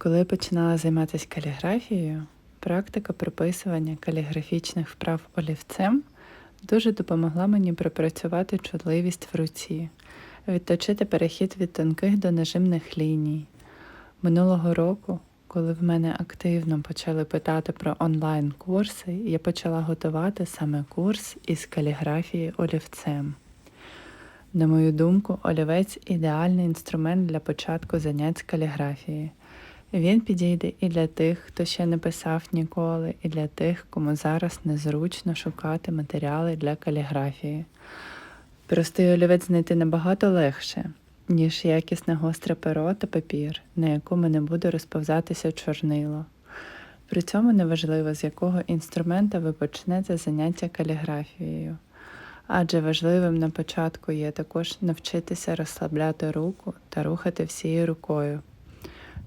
Коли я починала займатися каліграфією, практика прописування каліграфічних вправ олівцем дуже допомогла мені пропрацювати чутливість в руці, відточити перехід від тонких до нажимних ліній. Минулого року, коли в мене активно почали питати про онлайн-курси, я почала готувати саме курс із каліграфії олівцем. На мою думку, олівець ідеальний інструмент для початку занять каліграфії. Він підійде і для тих, хто ще не писав ніколи, і для тих, кому зараз незручно шукати матеріали для каліграфії. Простий олівець знайти набагато легше, ніж якісне гостре перо та папір, на якому не буде розповзатися чорнило. При цьому неважливо, з якого інструмента ви почнете заняття каліграфією. Адже важливим на початку є також навчитися розслабляти руку та рухати всією рукою,